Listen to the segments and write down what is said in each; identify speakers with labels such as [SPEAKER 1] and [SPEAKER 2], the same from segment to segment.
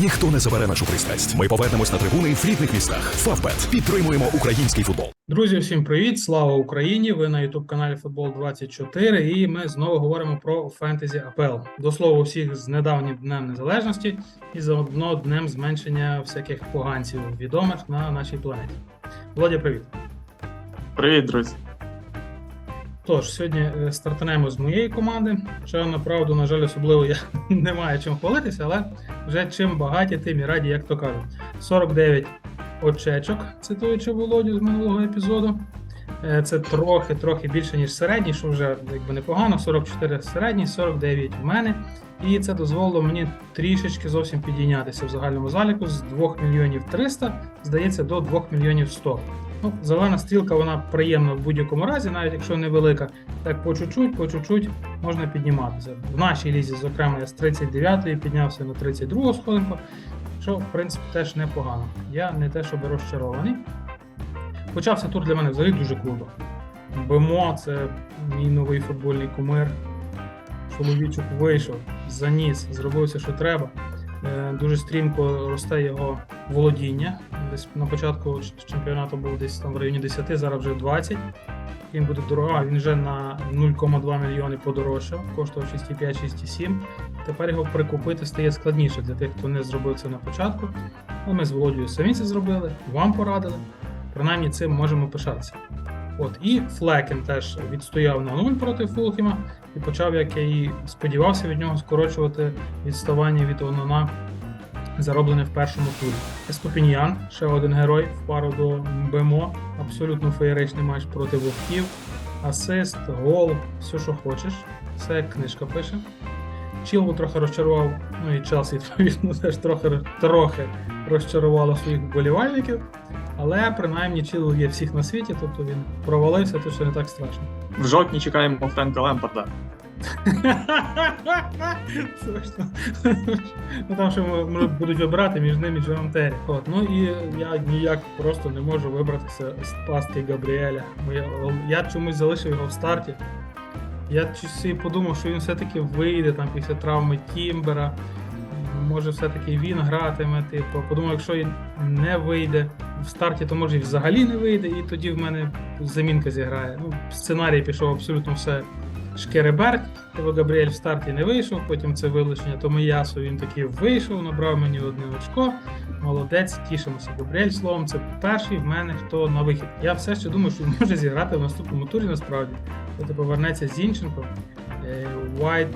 [SPEAKER 1] Ніхто не забере нашу пристрасть. Ми повернемось на трибуни в рідних містах. Фавбет підтримуємо український футбол.
[SPEAKER 2] Друзі, всім привіт! Слава Україні! Ви на youtube каналі Футбол 24 і ми знову говоримо про фентезі АПЛ. До слова, всіх з недавнім днем незалежності і заодно днем зменшення всяких поганців відомих на нашій планеті. Володя, привіт!
[SPEAKER 3] Привіт, друзі.
[SPEAKER 2] Тож, сьогодні е, стартанемо з моєї команди. Хоча, направду, на жаль, особливо я не маю чим хвалитися, але вже чим багаті, тим і раді, як то кажуть. 49 очечок, цитуючи Володю з минулого епізоду. Е, Це трохи трохи більше, ніж середній, що вже якби непогано. 44 середній, 49 в мене. І це дозволило мені трішечки зовсім підійнятися в загальному заліку з 2 мільйонів 300, здається, до 2 мільйонів 100. Ну, зелена стрілка, вона приємна в будь-якому разі, навіть якщо невелика. Так по чуть-чуть, по чуть-чуть можна підніматися. В нашій лізі, зокрема, я з 39-ї піднявся на 32 сходинку, що в принципі теж непогано. Я не те, щоб розчарований. Почався тур для мене взагалі дуже круто. Бемо це мій новий футбольний кумир. Чоловічок вийшов, заніс, зробив все, що треба. Е, Дуже стрімко росте його володіння. Десь на початку чемпіонату був десь там в районі 10, зараз вже 20. Він буде дорого, а він вже на 0,2 мільйони подорожчав, коштував 6,5-6,7. Тепер його прикупити стає складніше для тих, хто не зробив це на початку. Але ми з Володією самі це зробили, вам порадили. Принаймні цим можемо пишатися. От, і Флекен теж відстояв на 0 проти Фулхема і почав, як я і сподівався від нього, скорочувати відставання від Онана, зароблене в першому турі. Ескопіньян, ще один герой в пару до БМО, абсолютно феєричний матч проти вовків, асист, гол, все, що хочеш. Все як книжка пише. Чілву трохи розчарував, ну і Челсі, відповідно, теж трохи, трохи розчарувало своїх вболівальників. Але принаймні Чілл є всіх на світі, тобто він провалився, то що не так страшно.
[SPEAKER 3] В жовтні чекаємо Френка Лемпарда.
[SPEAKER 2] Ну там м- будуть вибирати між ним і Джоном Террі. От. Ну і я ніяк просто не можу вибратися з пастки Габріеля. Я, чомусь залишив його в старті. Я подумав, що він все-таки вийде там після травми Тімбера. Може, все-таки він гратиме. Типу, подумав, якщо і не вийде в старті, то може і взагалі не вийде, і тоді в мене замінка зіграє. Ну, сценарій пішов абсолютно все шкереберть. Типу Габріель в старті не вийшов, потім це вилучення Томиясу він таки вийшов, набрав мені одне очко. Молодець, тішимося. Габріель словом, це перший в мене, хто на вихід. Я все ще думаю, що він може зіграти в наступному турі насправді. Коли повернеться Зінченко, е, Уайт,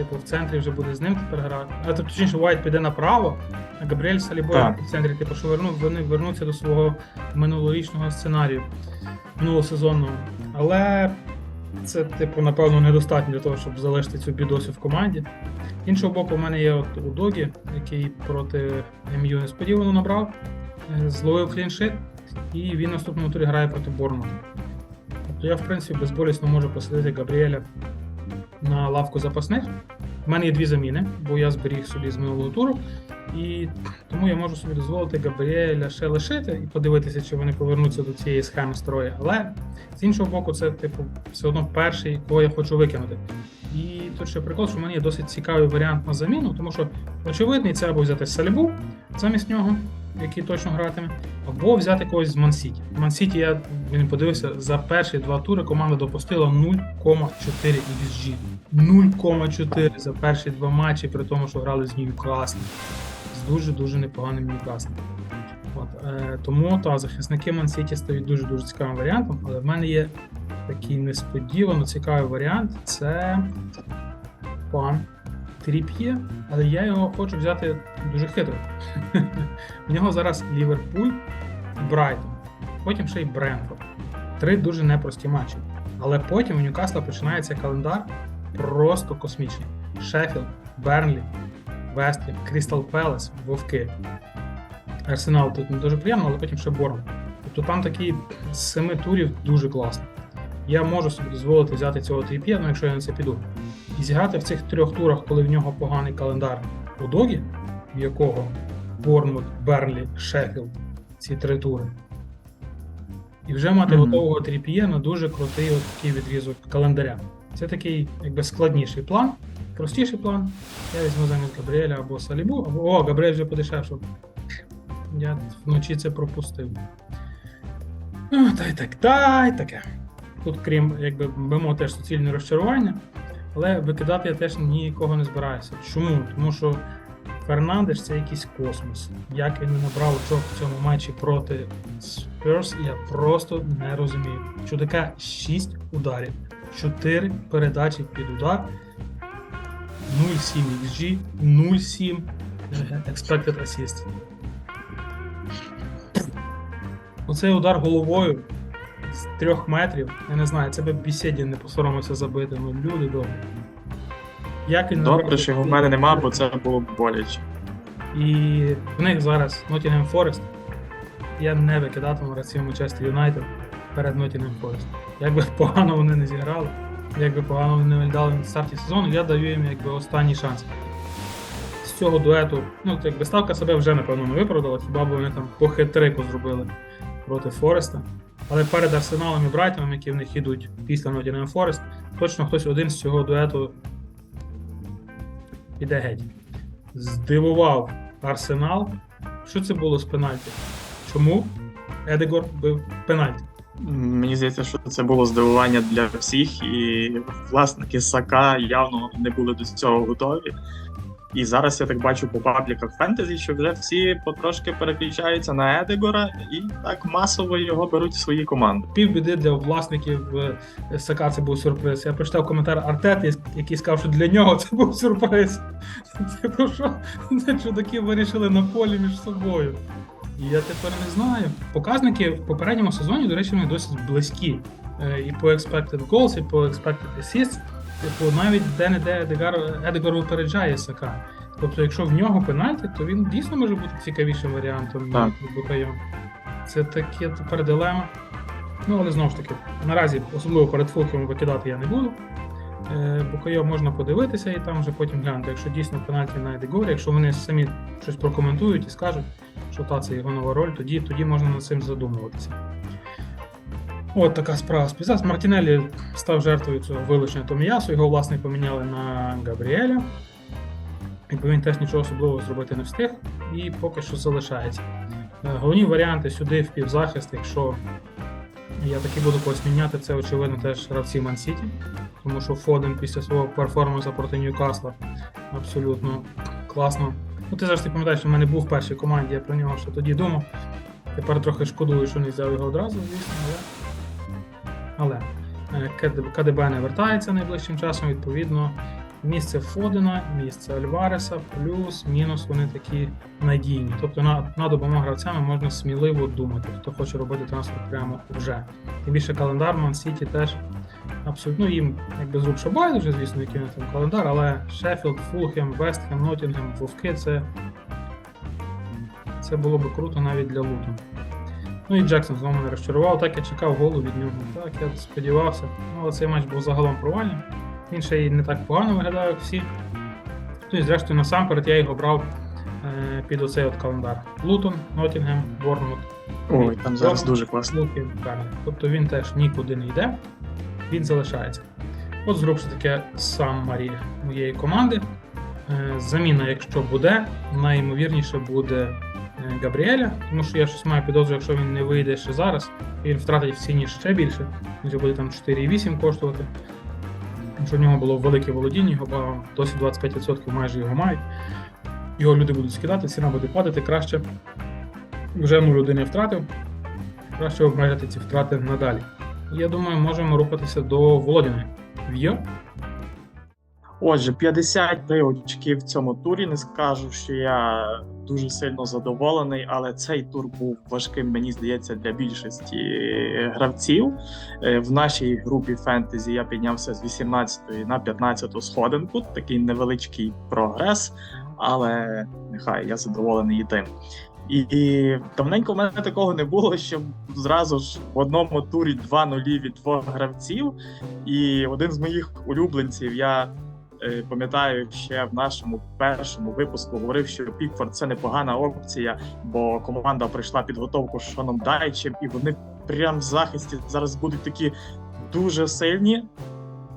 [SPEAKER 2] типу, в центрі вже буде з ним тепер грати. А тобто, точніше, Уайт піде направо, а Габріель
[SPEAKER 3] Так.
[SPEAKER 2] в центрі, типу, що верну, вони вернуться до свого минулорічного сценарію минулосезонного. Але це, типу, напевно, недостатньо для того, щоб залишити цю бідосю в команді. Іншого боку, у мене є от у Догі, який проти МЮ несподівано набрав, е, зловив кліншит, і він в наступному турі грає проти Борнмута. Тобто я, в принципі, безболісно можу посадити Габріеля на лавку запасних. У мене є дві заміни, бо я зберіг собі з минулого туру. І тому я можу собі дозволити Габріеля ще лишити і подивитися, чи вони повернуться до цієї схеми строю. Але з іншого боку, це типу все одно перший, кого я хочу викинути. І тут ще прикол, що в мене є досить цікавий варіант на заміну, тому що очевидний це або взяти Салібу замість нього, який точно гратиме, або взяти когось з Мансіті. Мансіті, я він подивився, за перші два тури команда допустила 0,4 XG. 0,4 за перші два матчі, при тому, що грали з Ньюкаслом. З дуже-дуже непоганим Ньюкаслом. От, е, тому та захисники Мансіті стають дуже-дуже цікавим варіантом, але в мене є такий несподівано цікавий варіант. Це пан Тріп'є, але я його хочу взяти дуже хитро. У нього зараз Ліверпуль Брайтон, потім ще й Бренфорд. Три дуже непрості матчі. Але потім у Ньюкасла починається календар просто космічний. Шеффілд, Бернлі, Вестлі, Крістал Пелес, Вовки. Арсенал тут не дуже приємно, але потім ще Борн. Тобто там такі з семи турів дуже класно. Я можу собі дозволити взяти цього тріп'є, ну якщо я на це піду. І зіграти в цих трьох турах, коли в нього поганий календар у Догі, в якого Борнмут, Бернлі, Шеффілд, ці три тури. І вже мати
[SPEAKER 3] Мгм.
[SPEAKER 2] готового тріп'є на дуже крутий от такий відрізок календаря. Це такий якби складніший план. простіший план. Я візьму замість Габріеля або Салібу, або о, Габріель вже подешевшав. Я вночі це пропустив. Ну, та й так, та й таке. Тут, крім, якби мимо теж суцільне розчарування, але викидати я теж нікого не збираюся. Чому? Тому що Фернандеш це якийсь космос. Як він набрав очок в цьому матчі проти Спірс, я просто не розумію. Чудака 6 ударів, 4 передачі під удар, 0,7 XG, 0,7 е, expected assist. Оцей удар головою з трьох метрів, я не знаю, це би бесіді не посоромився забити, ну люди добрі. Як він
[SPEAKER 3] Добре, що його в мене нема, бо це було б боляче.
[SPEAKER 2] І в них зараз Nottingham Forest. Я не викидатиму гравців Манчестер Юнайтед перед Nottingham Forest. Як би погано вони не зіграли, як би погано вони не виглядали на старті сезону, я даю їм якби останній шанс. З цього дуету, ну якби ставка себе вже напевно не виправдала, хіба б вони там по хитрику зробили проти Фореста. Але перед Арсеналом і Брайтоном, які в них ідуть після Nottingham Forest, точно хтось один з цього дуету іде геть здивував Арсенал. Що це було з пенальті? Чому Едегор бив пенальті?
[SPEAKER 3] Мені здається, що це було здивування для всіх, і власники Сака явно не були до цього готові. І зараз я так бачу по пабліках фентезі, що вже всі потрошки переключаються на Едегора і так масово його беруть в свої команди.
[SPEAKER 2] Півбіди для власників е, СК це був сюрприз. Я прочитав коментар Артети, який сказав, що для нього це був сюрприз. Типу, що чудаки вирішили на полі між собою. Я тепер не знаю. Показники в попередньому сезоні, до речі, вони досить близькі. Е, І по expected goals, і по expected assists. Типу, навіть де-не-де Едегар, Едегор випереджає СК. Тобто, якщо в нього пенальті, то він дійсно може бути цікавішим варіантом
[SPEAKER 3] Так.
[SPEAKER 2] ніж Це таке тепер дилема. Ну, але знову ж таки, наразі, особливо перед фулками викидати я не буду. Е, Букайо можна подивитися і там вже потім глянути. Якщо дійсно пенальті на Едегорі, якщо вони самі щось прокоментують і скажуть, що та це його нова роль, тоді, тоді можна над цим задумуватися. От така справа з Пізас. Мартінелі став жертвою цього вилучення Томіясу, його власне поміняли на Габріеля. Якби він теж нічого особливого зробити не встиг, і поки що залишається. Е, Головні варіанти сюди в півзахист, якщо я таки буду когось міняти, це очевидно теж гравці Ман Сіті, тому що Фоден після свого перформансу проти Ньюкасла абсолютно класно. Ну, ти завжди пам'ятаєш, що в мене був в першій команді, я про нього ще тоді думав. Тепер трохи шкодую, що не взяв його одразу, звісно, але. Але е, КДБ не вертається найближчим часом, відповідно. Місце Фодена, місце Альвареса, плюс-мінус вони такі надійні. Тобто на, над обома гравцями можна сміливо думати, хто хоче робити трансфер прямо вже. Тим більше календар Ман Сіті теж абсолютно ну, їм якби з рук що байдуже, звісно, який у там календар, але Шеффілд, Фулхем, Вестхем, Ноттінгем, Вовки це, це було би круто навіть для луту. Ну і Джексон знову мене розчарував, так я чекав голу від нього. Так, я сподівався. Ну, але цей матч був загалом провальним. Він ще й не так погано виглядає, як всі. Ну і зрештою, насамперед я його брав е, під оцей от календар. Лутон, Ноттінгем, Борнмут,
[SPEAKER 3] Ой, там зараз дуже класно.
[SPEAKER 2] Тобто він теж нікуди не йде, він залишається. От зробивши таке сам Марі моєї команди. Е, Заміна, якщо буде, найімовірніше буде Габріеля, тому що я щось маю підозру, якщо він не вийде ще зараз, він втратить в ціні ще більше, він буде там 4,8 коштувати. Тому що в нього було велике володіння, його досі 25% майже його мають. Його люди будуть скидати, ціна буде падати краще. Вже одну людину втратив, краще обмежити ці втрати надалі. Я думаю, можемо рухатися до Володіної. В'йо?
[SPEAKER 3] Отже, 53 очки в цьому турі. Не скажу, що я дуже сильно задоволений, але цей тур був важким, мені здається, для більшості гравців. Е, В нашій групі фентезі я піднявся з 18 на 15 сходинку. Такий невеличкий прогрес, але нехай я задоволений і тим. І, і давненько в мене такого не було, щоб зразу ж в одному турі два нулі від двох гравців. І один з моїх улюбленців, я е, пам'ятаю, ще в нашому першому випуску говорив, що Пікфорд це непогана опція, бо команда пройшла підготовку з Шоном Дайчем, і вони прям в захисті зараз будуть такі дуже сильні.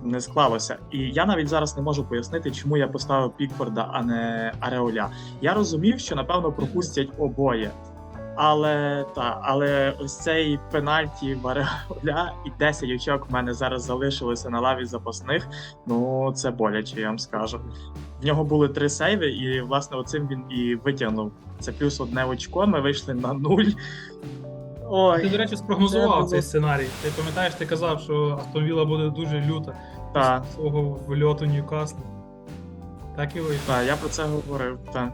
[SPEAKER 3] не склалося. І я навіть зараз не можу пояснити, чому я поставив Пікфорда, а не Ареоля. Я розумів, що напевно пропустять обоє. Але та, але ось цей пенальті в Ареоля і 10 очок в мене зараз залишилося на лаві запасних. Ну це боляче, я вам скажу. В нього були три сейви, і власне оцим він і витягнув. Це плюс одне очко. Ми вийшли на нуль. Ой,
[SPEAKER 2] Ти, до речі, спрогнозував
[SPEAKER 3] Це було-
[SPEAKER 2] цей сценарій. Ти пам'ятаєш, ти казав, що Астон Вілла буде дуже люта
[SPEAKER 3] та.
[SPEAKER 2] після свого вльоту Ньюкасла. Так і вийшло.
[SPEAKER 3] Так, я про це говорив. Так.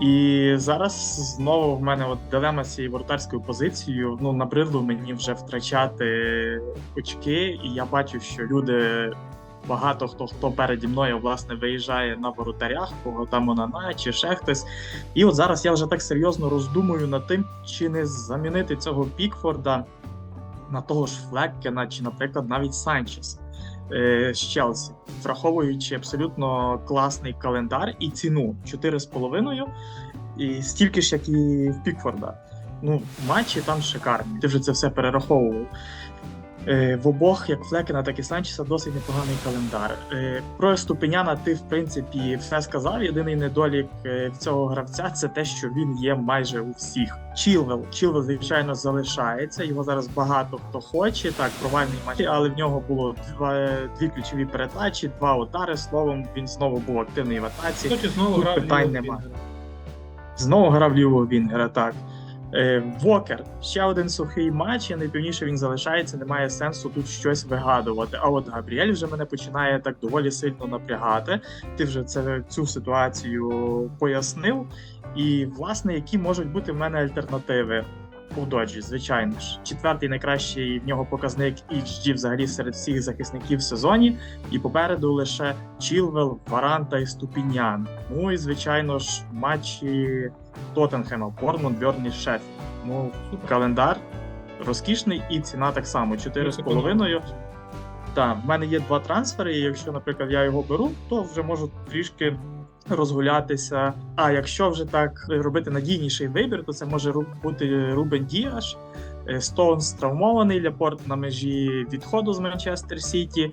[SPEAKER 3] І зараз знову в мене от дилема з цією воротарською позицією. Ну, набридло мені вже втрачати очки, і я бачу, що люди. Багато хто хто переді мною власне виїжджає на воротарях, кого там Онана чи ще хтось. І от зараз я вже так серйозно роздумую над тим, чи не замінити цього Пікфорда на того ж Флеккена, чи, наприклад, навіть Санчес е, з Челсі, враховуючи абсолютно класний календар і ціну 4,5, і стільки ж, як і в Пікфорда. Ну, матчі там шикарні. Ти вже це все перераховував. Е, в обох, як Флекена, так і Санчеса, досить непоганий календар. Е, про Ступеняна ти, в принципі, все сказав. Єдиний недолік е, цього гравця це те, що він є майже у всіх. Чілвел. Чілвел, звичайно, залишається. Його зараз багато хто хоче. Так, провальний матч, але в нього було два, дві ключові передачі, два удари. Словом, він знову був активний в атаці.
[SPEAKER 2] Хоче знову
[SPEAKER 3] Тут
[SPEAKER 2] грав
[SPEAKER 3] питань
[SPEAKER 2] лівого
[SPEAKER 3] нема.
[SPEAKER 2] Вінгера.
[SPEAKER 3] Знову грав лівого Вінгера, так. Е, Вокер. Ще один сухий матч, і найпевніше він залишається, немає сенсу тут щось вигадувати. А от Габріель вже мене починає так доволі сильно напрягати. Ти вже це, цю ситуацію пояснив. І, власне, які можуть бути в мене альтернативи у Доджі, звичайно ж. Четвертий найкращий в нього показник XG взагалі серед всіх захисників в сезоні. І попереду лише Чілвел, Варанта і Ступінян. Ну і звичайно ж, матчі Тоттенхема, Бормунд, Бьорні, Шеф. Ну, календар розкішний і ціна так само 4,5. Так, в мене є два трансфери, і якщо, наприклад, я його беру, то вже можу трішки розгулятися. А якщо вже так робити надійніший вибір, то це може бути Рубен Діаш. Е, Стоунс травмований, Ляпорт на межі відходу з Манчестер Сіті,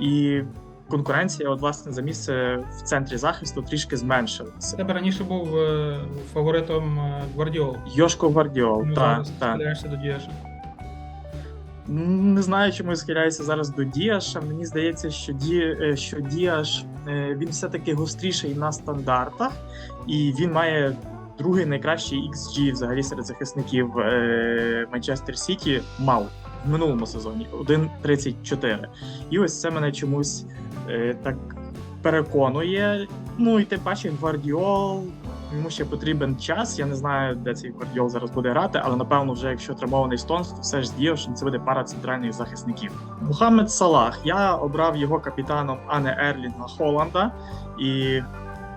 [SPEAKER 3] і конкуренція, от, власне, за місце в центрі захисту трішки зменшилася.
[SPEAKER 2] Тебе раніше був е, фаворитом е, Гвардіол.
[SPEAKER 3] Йошко Гвардіол,
[SPEAKER 2] Ну,
[SPEAKER 3] так,
[SPEAKER 2] зараз
[SPEAKER 3] так.
[SPEAKER 2] до Дієша.
[SPEAKER 3] Не знаю, чому я схиляюся зараз до Діаша. Мені здається, що, Ді... е, що Діаш е, він все-таки гостріший на стандартах, і він має другий найкращий XG взагалі серед захисників е, Манчестер Сіті мав в минулому сезоні 1.34. І ось це мене чомусь так переконує. Ну і тим паче Гвардіол. Йому ще потрібен час. Я не знаю, де цей Гвардіол зараз буде грати, але напевно, вже якщо травмований Стонс, то все ж діяв, що це буде пара центральних захисників. Мухаммед Салах. Я обрав його капітаном, а не Ерлінга Холланда. І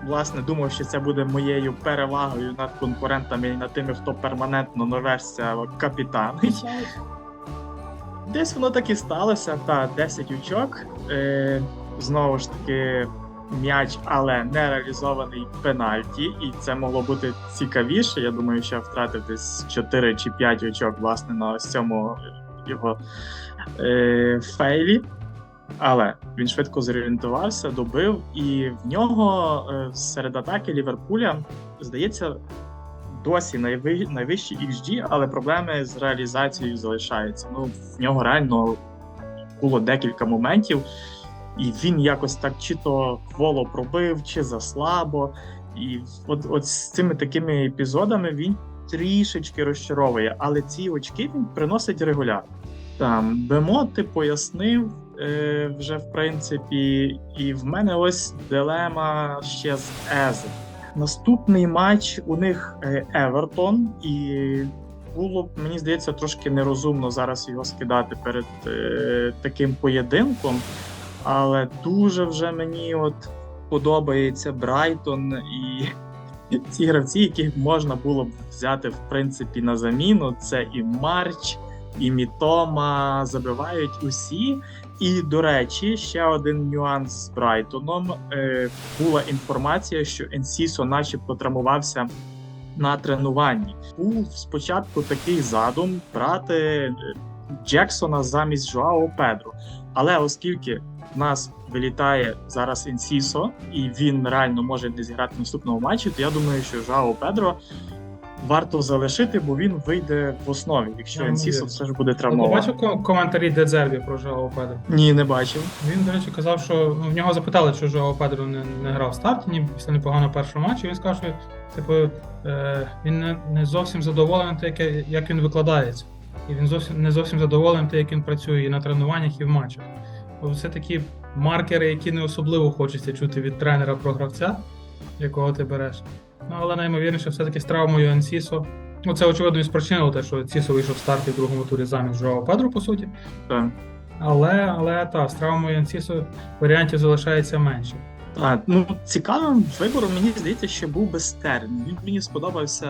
[SPEAKER 3] власне думав, що це буде моєю перевагою над конкурентами і над тими, хто перманентно наверся капітанить. Десь воно так і сталося. Та 10 очок. Е, знову ж таки, м'яч, але не реалізований пенальті, і це могло бути цікавіше. Я думаю, що втратив десь 4 чи 5 очок, власне, на ось цьому його е, фейлі. Але він швидко зорієнтувався, добив, і в нього е, серед атаки Ліверпуля, здається, досі найви, найвищий XG, але проблеми з реалізацією залишаються. Ну, в нього реально було декілька моментів, і він якось так чи то кволо пробив, чи заслабо. І от, от з цими такими епізодами він трішечки розчаровує, але ці очки він приносить регулярно. Там Бемо ти пояснив е, вже в принципі, і в мене ось дилема ще з Ези. Наступний матч у них е, Евертон, і було б, мені здається, трошки нерозумно зараз його скидати перед е, таким поєдинком. Але дуже вже мені от подобається Брайтон і ці гравці, яких можна було б взяти в принципі на заміну. Це і Марч, і Мітома забивають усі. І до речі, ще один нюанс з Брайтоном. Е, була інформація, що Енсісо, начебто, травмувався на тренуванні. Був спочатку такий задум брати е, Джексона замість Жоао Педро. Але оскільки в нас вилітає зараз Інсісо, і він реально може не зіграти в наступному матчі, то я думаю, що Жоао Педро варто залишити, бо він вийде в основі, якщо
[SPEAKER 2] Я
[SPEAKER 3] Інсісо все ж буде
[SPEAKER 2] Ти
[SPEAKER 3] травмований.
[SPEAKER 2] бачив ко- коментарі Дедзербі про Жоао Педро?
[SPEAKER 3] Ні, не бачив.
[SPEAKER 2] Він, до речі, казав, що в нього запитали, чи Жоао Педро не, не грав в старті, ні після непоганого першого матчу. Він сказав, що типу, е, він не, не зовсім задоволений тим, як, як він викладається. І він зовсім не зовсім задоволений тим, як він працює і на тренуваннях, і в матчах. Це такі маркери, які не особливо хочеться чути від тренера про гравця, якого ти береш. Ну, але наймовірніше, все-таки з травмою Ансісо. Ну, це очевидно і спричинило те, що Цісо вийшов в старті в другому турі замість Жоао Педро, по суті.
[SPEAKER 3] Так.
[SPEAKER 2] Але, але та, з травмою Ансісо варіантів залишається менше.
[SPEAKER 3] Ну цікавим вибором мені здається, що був би Стерн. Він мені сподобався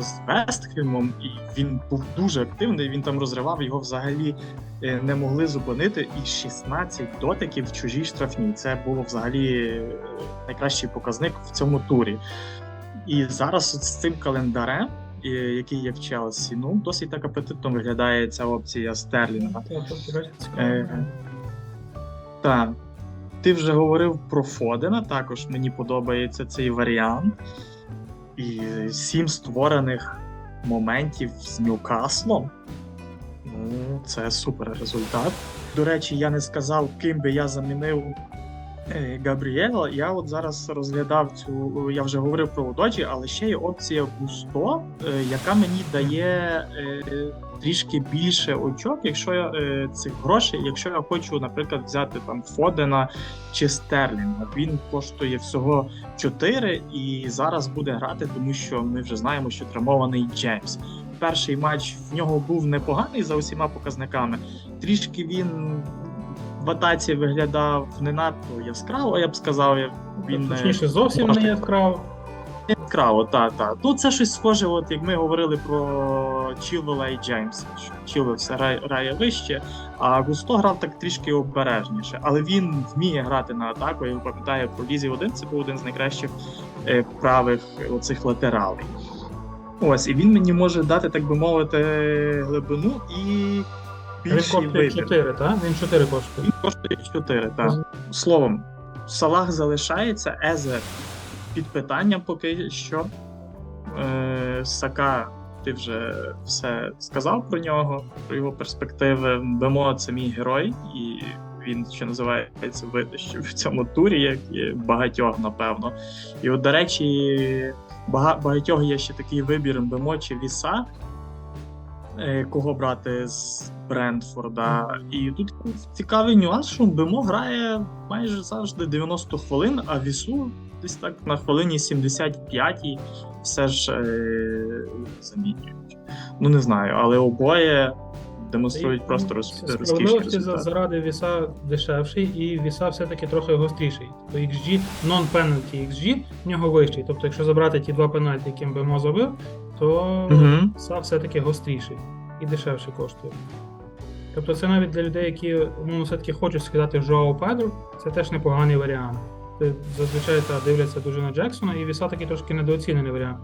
[SPEAKER 3] з Вестхемом, і він був дуже активний. Він там розривав його взагалі е, не могли зупинити. І 16 дотиків в чужій штрафній. Це було взагалі е, найкращий показник в цьому турі. І зараз от з цим календарем, е, який є в Челсі, ну досить так апетитно виглядає ця опція Стерлінга. Так. Ти вже говорив про Фодена, також мені подобається цей варіант. І сім створених моментів з Ньюкаслом. Ну, це супер результат. До речі, я не сказав, ким би я замінив Габріела. Я от зараз розглядав цю. Я вже говорив про Удоджі, але ще є опція Густо, е, яка мені дає е, трішки більше очок, якщо я е, цих грошей, якщо я хочу, наприклад, взяти там Фодена чи Стерлінга. Він коштує всього 4 і зараз буде грати, тому що ми вже знаємо, що травмований Джеймс. Перший матч в нього був непоганий за усіма показниками. Трішки він в атаці виглядав не надто яскраво, я б сказав. Він е,
[SPEAKER 2] Точніше, зовсім не яскраво.
[SPEAKER 3] яскраво, та та. Ну це щось схоже, от як ми говорили про Чілвела і Джеймса. що Чілвел все грає, грає вище, а Густо грав так трішки обережніше. Але він вміє грати на атаку. Я пам'ятаю про Лізі 1 це був один з найкращих е, правих оцих латералей. Ось, і він мені може дати, так би мовити, глибину і
[SPEAKER 2] Він
[SPEAKER 3] більший
[SPEAKER 2] коштує
[SPEAKER 3] вибір.
[SPEAKER 2] 4, так? Він 4 коштує.
[SPEAKER 3] Він коштує 4, так. Словом, Салах залишається, Езе під питанням поки що. Е, Сака, ти вже все сказав про нього, про його перспективи. Бемо це мій герой, і він, що називається, витащив в цьому турі, як і багатьох, напевно. І от, до речі, бага- багатьох є ще такий вибір Бемо чи Віса. е, Кого брати з Брентфорда. І тут цікавий нюанс, що Бемо грає майже завжди 90 хвилин, а Вісу десь так на хвилині 75 все ж е, замінюють. Ну не знаю, але обоє демонструють просто роз, розкішні
[SPEAKER 2] заради віса дешевший, і віса все-таки трохи гостріший. Тобто XG, non-penalty XG в нього вищий. Тобто, якщо забрати ті два пенальті, яким Бемо забив, то
[SPEAKER 3] Мгм.
[SPEAKER 2] віса все-таки гостріший і дешевше коштує. Тобто це навіть для людей, які ну, все-таки хочуть сказати Жоао Педро, це теж непоганий варіант. Зазвичай та, дивляться дуже на Джексона, і віса такий трошки недооцінений варіант.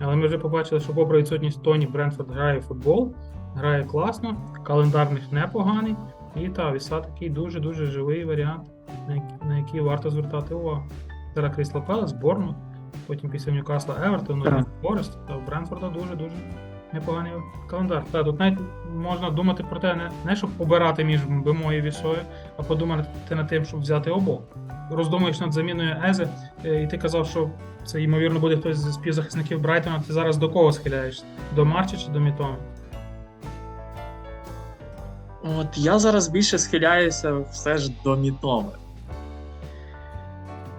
[SPEAKER 2] Але ми вже побачили, що попри відсутність Тоні Брентфорд грає в футбол, грає класно, календарних непоганий. І та віса такий дуже-дуже живий варіант, на який, на який варто звертати увагу. Зараз Крісло Пелес, Борнмут, потім після Ньюкасла Евертон,
[SPEAKER 3] Так.
[SPEAKER 2] Форест, та в Брентфорда дуже-дуже непоганий календар. Та, тут навіть можна думати про те, не, не щоб обирати між Бемо і Вісою, а подумати над тим, щоб взяти обох. Роздумуєш над заміною Езе, е, і ти казав, що це ймовірно буде хтось з співзахисників Брайтона. Ти зараз до кого схиляєшся? До Марча чи до Мітома?
[SPEAKER 3] От я зараз більше схиляюся все ж до Мітоми.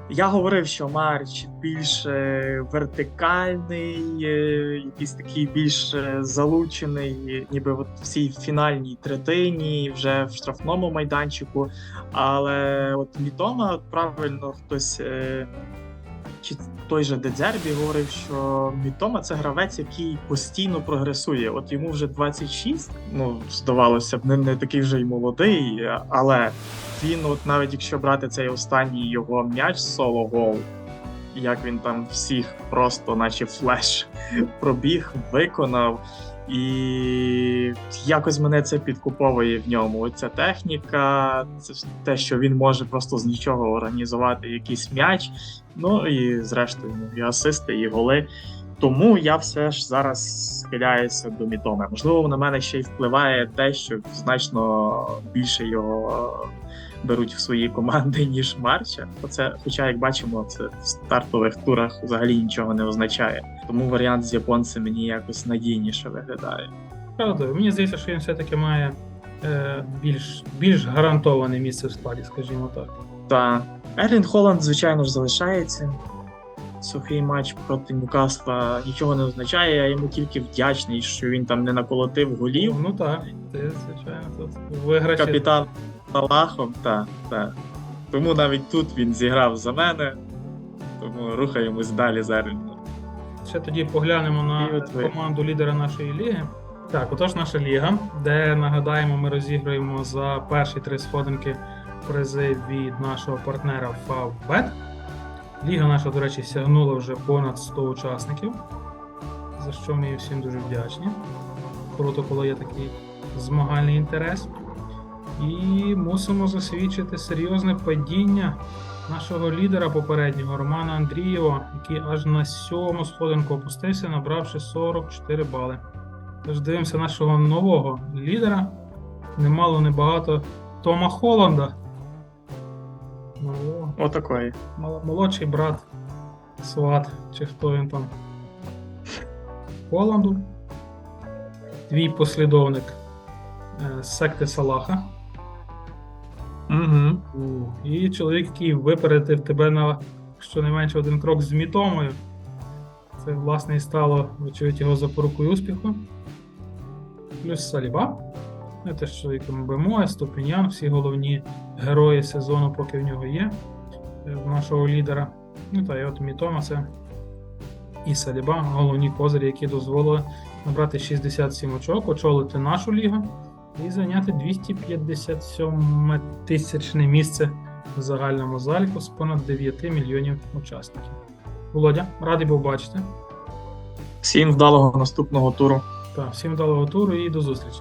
[SPEAKER 3] Я говорив, що Марч більш е, вертикальний, е, якийсь такий більш е, залучений, ніби от в цій фінальній третині, вже в штрафному майданчику. Але от Мітома, правильно хтось. Чи той же Дедзербі говорив, що Мітома це гравець, який постійно прогресує. От йому вже 26, ну здавалося б, не, не такий вже й молодий, але він, от навіть якщо брати цей останній його м'яч соло гол, як він там всіх просто, наче флеш, пробіг, виконав. І якось мене це підкуповує в ньому. Оця техніка, це те, що він може просто з нічого організувати якийсь м'яч. Ну і зрештою, ну, і асисти, і голи. Тому я все ж зараз схиляюся до Мітоми. Можливо, на мене ще й впливає те, що значно більше його беруть в свої команди, ніж Марча. Оце, хоча, як бачимо, це в стартових турах взагалі нічого не означає. Тому варіант з японцем мені якось надійніше виглядає.
[SPEAKER 2] Правда, мені здається, що він все-таки має е, більш, більш гарантоване місце в складі, скажімо так.
[SPEAKER 3] Та Ерлін Холланд, звичайно ж, залишається. Сухий матч проти Ньюкасла нічого не означає. Я йому тільки вдячний, що він там не наколотив голів.
[SPEAKER 2] Ну так, ти, звичайно, тут виграші.
[SPEAKER 3] Капітан Аллахом, та, та. Тому навіть тут він зіграв за мене. Тому рухаємось далі з Ерліном.
[SPEAKER 2] Ще тоді поглянемо на команду лідера нашої ліги. Так, отож, наша ліга, де нагадаємо, ми розіграємо за перші три сходинки призи від нашого партнера Favbet. Ліга наша, до речі, сягнула вже понад 100 учасників, за що ми всім дуже вдячні. Круто, коли є такий змагальний інтерес. І мусимо засвідчити серйозне падіння нашого лідера попереднього Романа Андрієва, який аж на сьому сходинку опустився, набравши 44 бали. Тож дивимося нашого нового лідера. Немало небагато Тома Холланда.
[SPEAKER 3] Отакої.
[SPEAKER 2] Молодший брат Сват, чи хто він там. Холланду. Твій послідовник е, секти Салаха.
[SPEAKER 3] Угу.
[SPEAKER 2] І чоловік, який випередив тебе на щонайменше один крок з мітомою. Це, власне, і стало, вочевидь, його запорукою успіху. Плюс Саліба. Ну, теж чоловіком БМО, Ступіньян, всі головні герої сезону, поки в нього є, е, нашого лідера. Ну та і от Мітома це і Саліба, головні козирі, які дозволили набрати 67 очок, очолити нашу лігу і зайняти 257 тисячне місце в загальному заліку з понад 9 мільйонів учасників. Володя, радий був бачити.
[SPEAKER 3] Всім вдалого наступного туру.
[SPEAKER 2] Так, всім вдалого туру і до зустрічі.